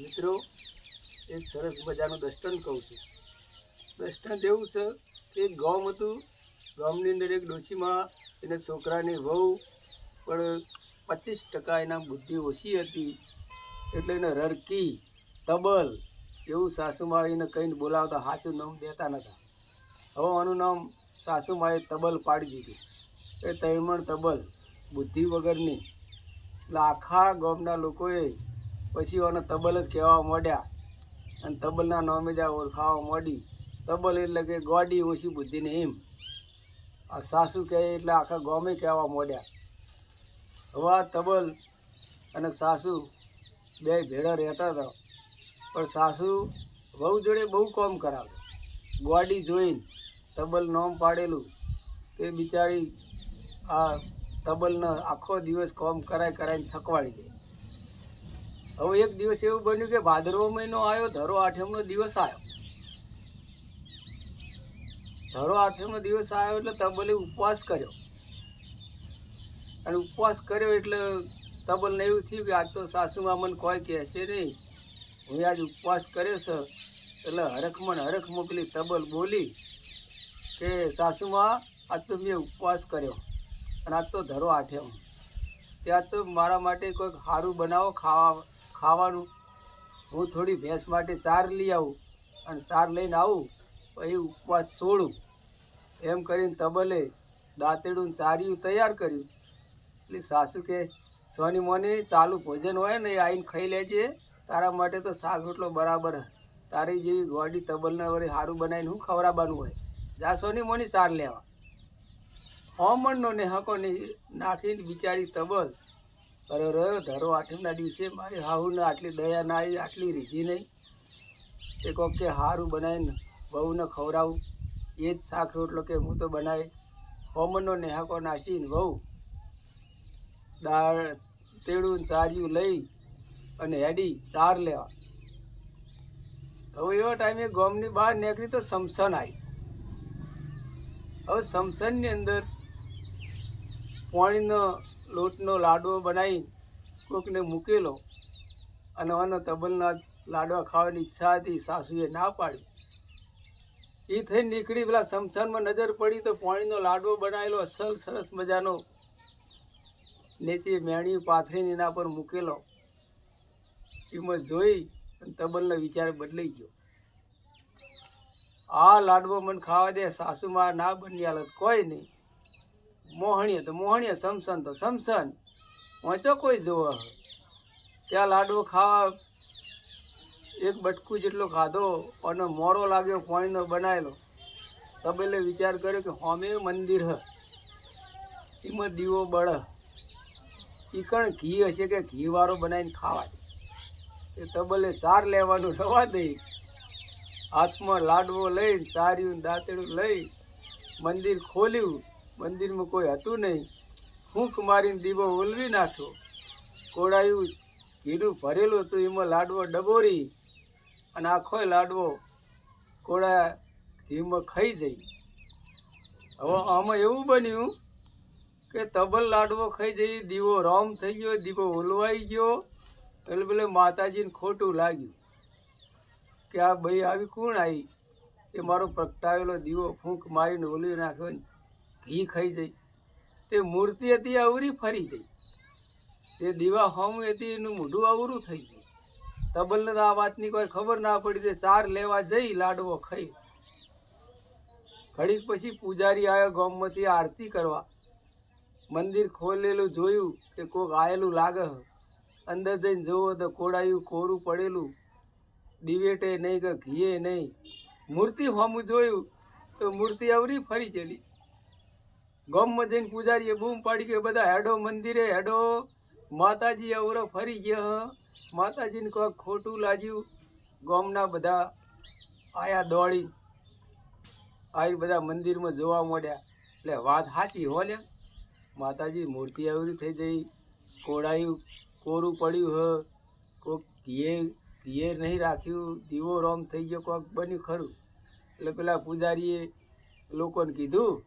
મિત્રો, એક સરસ મજાનું દર્શન કહું છું. દર્શન એવું છે કે એક ગામ હતું, ગામની અંદર એક ડોશીમાં એને છોકરાની વહુ પણ પચીસ ટકા એના બુદ્ધિ ઓછી હતી. એટલે એને રરકી, તબલ એવું સાસુમાં એને કહીને બોલાવતા સાચું નામ દેતા નહોતા હવે આનું નામ સાસુમાએ તબલ પાડી દીધું. એ તૈમણ તબલ, બુદ્ધિ વગરની. એટલે આખા ગામના લોકોએ પછી આને તબલ જ કહેવા માંડ્યા. અને તબલના નામે જ ઓળખાવા માંડી. તબલ એટલે કે ગોડી ઓછી બુદ્ધિને એમ. આ સાસુ કહે એટલે આખા ગામે કહેવા માંડ્યા. હવે તબલ અને સાસુ બે ભેળા રહેતા હતા. પણ સાસુ વહુ જોડે બહુ કોમ કરાવતા. ગોડી જોઈને તબલ નોમ પાડેલું. તે બિચારી આ તબલનો આખો દિવસ કોમ કરાય કરાઈને થકવાડી દે. હવે એક દિવસ એવું બન્યું કે ભાદરવો મહિનો આવ્યો, ધરો આઠમનો દિવસ આવ્યો. ધરો આઠમનો દિવસ આવ્યો એટલે તબલે ઉપવાસ કર્યો. અને ઉપવાસ કર્યો એટલે તબલને એવું થયું કે આજ તો સાસુમાં મને કોઈ કહેશે નહીં. હું આજ ઉપવાસ કર્યો છે. એટલે હરખમાં ને હરખમાં પેલી તબલ બોલી કે સાસુમાં, આજ તો મેં ઉપવાસ કર્યો. અને આજ તો ધરો આઠેમ ત્યાં તો મારા માટે કોઈક સારું બનાવો ખાવા ખાવાનું. હું થોડી ભેંસ માટે ચાર લઈ આવું અને ચાર લઈને આવું, પછી ઉપવાસ છોડું. એમ કરીને તબલે દાંતેડું ચાર્યું તૈયાર કર્યું. એટલે સાસુ કે, સોની મોની, ચાલુ ભોજન હોય ને એ આવીને ખાઈ લેજે. તારા માટે તો શાક રોટલો બરાબર તારી જેવી ગોડી તબલને વળી સારું બનાવીને હું ખવડાવવાનું હોય. જા સોની મોની, ચાર લેવા. હોમણનો ને હકોને નાખીને બિચારી તબલ. અરે રહ્યો ધરો આઠમના દિવસે મારી હાહુને આટલી દયા ના આવી આટલી રીઝી નહીં. એ કોક કે હારું બનાવીને વહુને ખવડાવું. એ જ શાક રોટલો કે હું તો બનાવી હોમનનો નેહાકો નાસીને વહુ દાળ, તેડું ચાર્યું લઈ અને હેડી ચાર લેવા. હવે એવો ટાઈમે ગોમની બહાર નીકળી તો સમસન આવી. હવે સમસનની અંદર પાણીનો લોટનો લાડવો બનાવી કોઈકને મૂકેલો અને આનો તબલના લાડવા ખાવાની ઈચ્છા હતી, સાસુએ ના પાડી. એ થઈ નીકળી પેલા સમસાનમાં નજર પડી તો પાણીનો લાડવો બનાવેલો અસલ સરસ મજાનો નીચે મેણી પાથરીને એના પર મૂકેલો. એમાં જોઈ અને તબલનો વિચાર બદલાઈ ગયો. આ લાડવો મને ખાવા દે, સાસુમાં ના બની હાલત કોઈ નહીં. મોહણીય તો મોહણીએ સમસન તો સમસન. વાંચો કોઈ જોવો ત્યાં લાડવો ખાવા, એક બટકું જેટલો ખાધો, અને મોરો લાગ્યો, પાણીનો બનાવેલો. તબેલે વિચાર કર્યો કે હોમે મંદિર હ. એમાં દીવો બળ ઈકણ કણ ઘી હશે કે ઘીવાળો બનાવીને ખાવા દે. એ તબલે ચાર લેવાનું રવા દે. હાથમાં લાડવો લઈને, ચાર્યું દાંતડું લઈ મંદિર ખોલ્યું. મંદિરમાં કોઈ હતું નહીં. ફૂંક મારીને દીવો ઓલવી નાખ્યો. કોળાયું ઘીરું ભરેલું હતું, એમાં લાડવો ડબોરી અને આખો લાડવો કોળા ઘીમાં ખાઈ જઈ. હવે આમાં એવું બન્યું કે તબલ લાડવો ખાઈ જઈ, દીવો રોમ થઈ ગયો, દીવો ઓલવાઈ ગયો, એટલે પેલે માતાજીને ખોટું લાગ્યું કે આ ભાઈ આવી કોણ આવી? એ મારો પ્રગટાવેલો દીવો ફૂંક મારીને ઓલવી નાખ્યો ઘી ખાઈ જઈ. તે મૂર્તિ હતી અવરી ફરી જઈ. તે દીવા હોમ હતી એનું મોઢું અવરું થઈ ગયું. તબલને તો આ વાતની કોઈ ખબર ના પડી તે ચાર લેવા જઈ લાડવો ખાઈ. ઘડીક પછી પૂજારી આવ્યો ગોમમાંથી આરતી કરવા. મંદિર ખોલેલું જોયું કે કોક આયેલું લાગે અંદર જઈને જોવો તો કોડાયું કોરું પડેલું. દિવેટે નહીં કે ઘીએ નહીં. મૂર્તિ હોમું જોયું તો મૂર્તિ અવરી ફરી ચલી ગામમાં જઈને પૂજારીએ બૂમ પાડી કે બધા હેડો મંદિરે હેડો. માતાજી અવરો ફરી ગયા. માતાજીને કોઈક ખોટું લાગ્યું. ગામના બધા આયા દોડી. આવી બધા મંદિરમાં જોવા મળ્યા. એટલે વાત સાચી હો ને માતાજી મૂર્તિ આવરી થઈ જઈ કોડાયું કોરું પડ્યું હ. કોક ઘીએ ઘીએ નહીં રાખ્યું. દીવો રોમ થઈ ગયો કોક બન્યું ખરું. એટલે પેલા પૂજારીએ લોકોને કીધું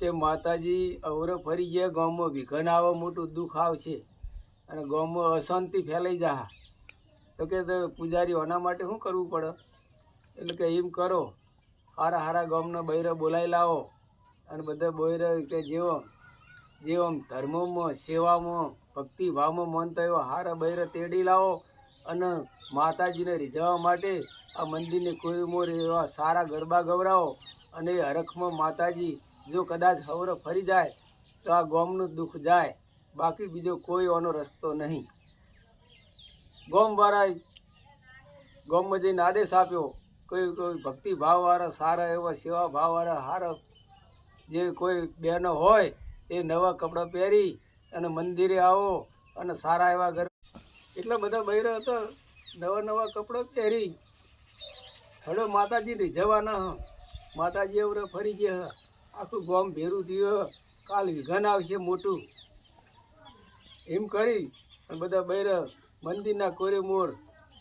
કે માતાજી અવરે ફરી ગયા, ગામમાં વિઘન આવે મોટું દુઃખ આવશે અને ગામમાં અશાંતિ ફેલાઈ જા તો કે પૂજારી હોના માટે શું કરવું પડે? એટલે કે એમ કરો, હારા હારા ગામના બૈરા બોલાવી લાવો અને બધા બૈરા કે જેવો જેવો ધર્મોમાં, સેવામાં, ભક્તિભાવમાં મન થયો હારા બૈરા તેડી લાવો અને માતાજીને રીઝવવા માટે આ મંદિરની કોઈ મોર એવા સારા ગરબા ગવરાવો અને હરખમાં માતાજી જો કદાચ હવરો ફરી જાય, તો આ ગોમનું દુઃખ જાય. બાકી બીજો કોઈ આનો રસ્તો નહીં. ગોમવાળાએ ગોમમાં જઈને આદેશ આપ્યો, કોઈ કોઈ ભક્તિ ભાવવાળા, સારા એવા સેવા ભાવવાળા સારા જે કોઈ બહેનો હોય, એ નવા કપડાં પહેરી અને મંદિરે આવો અને સારા એવા ઘર એટલા બધા બૈરા હતા, નવા નવા કપડાં પહેરી. હળો માતાજી રીઝવાના હ. માતાજી એવું ફરી ગયા. આખું ગામ ભેરું થયું. કાલ વિઘન આવશે મોટું. એમ કરી અને બધા બૈરા મંદિરના કોરે મોર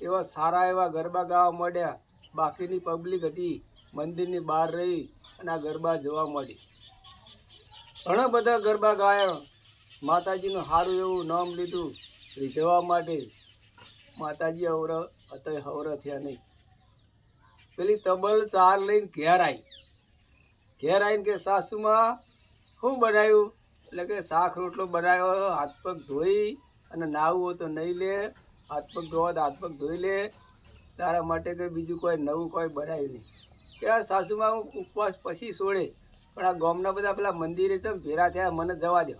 એવા સારા એવા ગરબા ગાવા માંડ્યા. બાકીની પબ્લિક હતી. મંદિરની બહાર રહી અને આ ગરબા જોવા મળી ઘણા બધા ગરબા ગાયા. માતાજીનું સારું એવું નામ લીધું. રીઝવવા માટે માતાજી અવર અત્યારે હવર થયા નહીં. પેલી તબલ ચાર લઈને ઘેર આવી ઘેર આવીને કે સાસુમાં શું બનાવ્યું? એટલે કે, શાક રોટલો બનાવ્યો હાથ પગ ધોઈ અને નાવું હોય તો નહીં લે, હાથ પગ ધોવા તો હાથ પગ ધોઈ લે. તારા માટે કંઈ બીજું કોઈ નવું કોઈ બનાવ્યું નહીં. કે, આ સાસુમાં હું ઉપવાસ પછી છોડે પણ આ ગામના બધા પેલા મંદિરે છે ભેરા થયા, મને જવા દો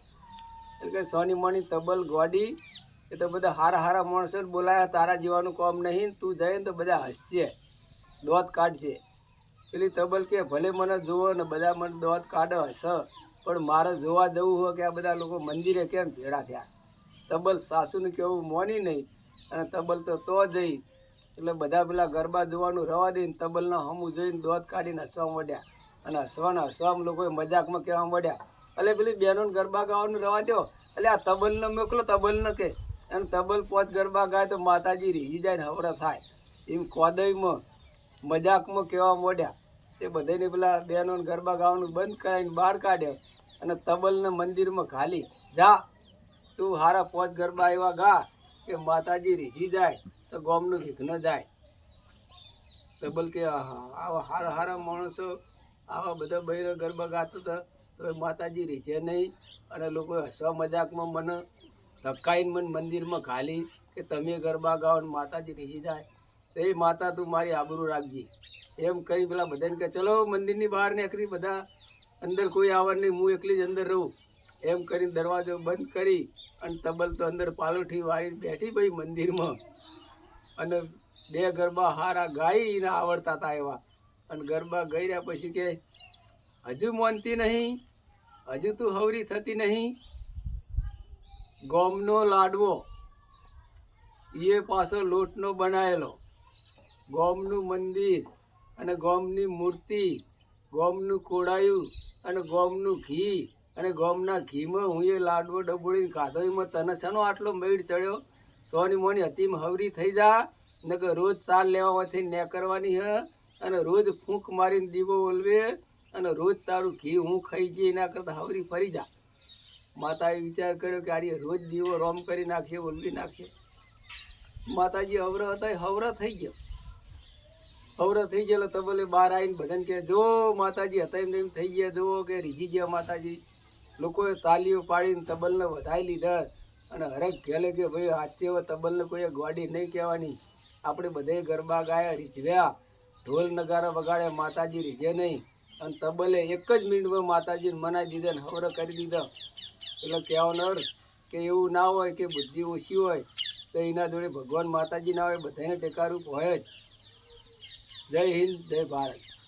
એટલે કે, સોની મણી તબલ ગોડી, એ તો બધા હારા હારા માણસો બોલાયા, તારા જીવાનું કામ નહીં તું જઈને તો બધા હસશે દોત કાઢશે પેલી તબલ કે ભલે મને જુઓ ને બધા મને દોત કાઢે હસ પણ મારે જોવા જવું હોય કે આ બધા લોકો મંદિરે કેમ ભેળા થયા? તબલ સાસુને કેવું મોની નહીં, અને તબલ તો તો જઈ એટલે બધા પેલા ગરબા જોવાનું રવા દઈને તબલના હમું જોઈને દોત કાઢીને હસવા મળ્યા અને હસવાના હસવામાં લોકોએ મજાકમાં કહેવા મળ્યા એટલે પેલી બહેનોને ગરબા ગાવાનું રવા દો એટલે આ તબલને મોકલો, તબલને કે. અને તબલ પોચ ગરબા ગાય તો માતાજી રીઝી જાય ને હવરા થાય. એમ કોદઈમાં મજાકમાં કહેવા મોડ્યા. તે બધાને પેલા બહેનોને ગરબા ગાવાનું બંધ કરાવીને બહાર કાઢ્યા અને તબલને મંદિરમાં ખાલી જા, તું હારા પોચ ગરબા એવા ગા, કે માતાજી રીઝી જાય તો ગોમનું વિઘ્ન જાય. તબલ કે, આવા હારા હારા માણસો, આવા બધા બહેરો ગરબા ગાતા હતા તો માતાજી રીઝે નહીં. અને લોકો હસવા મજાકમાં મને ધક્કાઈને મને મંદિરમાં ખાલી કે, તમે ગરબા ગાઓ ને માતાજી રીઝી જાય. એ માતા તું મારી આબરૂ રાખજી. એમ કરી પેલા બધાને કે ચલો, મંદિરની બહાર નીકળી બધા. અંદર કોઈ આવડ નહીં, હું એકલી જ અંદર રહું. એમ કરીને દરવાજો બંધ કરી અને તબલ તો અંદર પાલોઠી વાળીને બેઠી ભાઈ મંદિરમાં. અને બે ગરબા હારા ગાઈને આવડતા હતા એવા. અને ગરબા ગઈ રહ્યા પછી કે, હજુ માનતી નહીં, હજુ તું હવરી થતી નહીં. ગોમનો લાડવો. એ પાછો લોટનો બનાવેલો ગોમનું મંદિર અને ગોમની મૂર્તિ, ગોમનું કોડાયું અને ગોમનું ઘી અને ગોમના ઘીમાં હું એ લાડવો ડબોળીને કાધોઈમાં તને શેનો આટલો મેળ ચડ્યો? સોની મોની અતિમ હવરી થઈ જા ને કે રોજ ચાલ લેવામાંથી ને કરવાની હ અને રોજ ફૂંક મારીને દીવો ઓલવે અને રોજ તારું ઘી હું ખાઈ જઈએ, એના કરતાં હવરી ફરી જા. માતાએ વિચાર કર્યો કે આરી રોજ દીવો રોમ કરી નાખીએ, ઓલવી નાખ્યો માતાજી હવરા હતા એ હવરા થઈ ગયો. હવરા થઈ ગયેલો તબલે બહાર આવીને બધાને કહે જો માતાજી, હતા એમ એમ થઈ ગયા, જુઓ કે રીઝી ગયા માતાજી. લોકોએ તાલીઓ પાડીને તબલને વધાવી લીધા અને હરેક કહેલે કે, ભાઈ આજે તબલને કોઈ ગોડી નહીં કહેવાની. આપણે બધે ગરબા ગાયા રીઝવ્યા. ઢોલ નગારા વગાડ્યા, માતાજી રીઝે નહીં. અને તબલે એક જ મિનિટમાં માતાજીને મનાઈ દીધા ને હવરો કરી દીધા. એટલે કહેવાનો અર્થ કે એવું ના હોય કે બુદ્ધિ ઓછી હોય, તો એના જોડે ભગવાન માતાજી ના હોય બધાને ટેકારૂપ હોય જ. જય હિન્દ જય ભારત.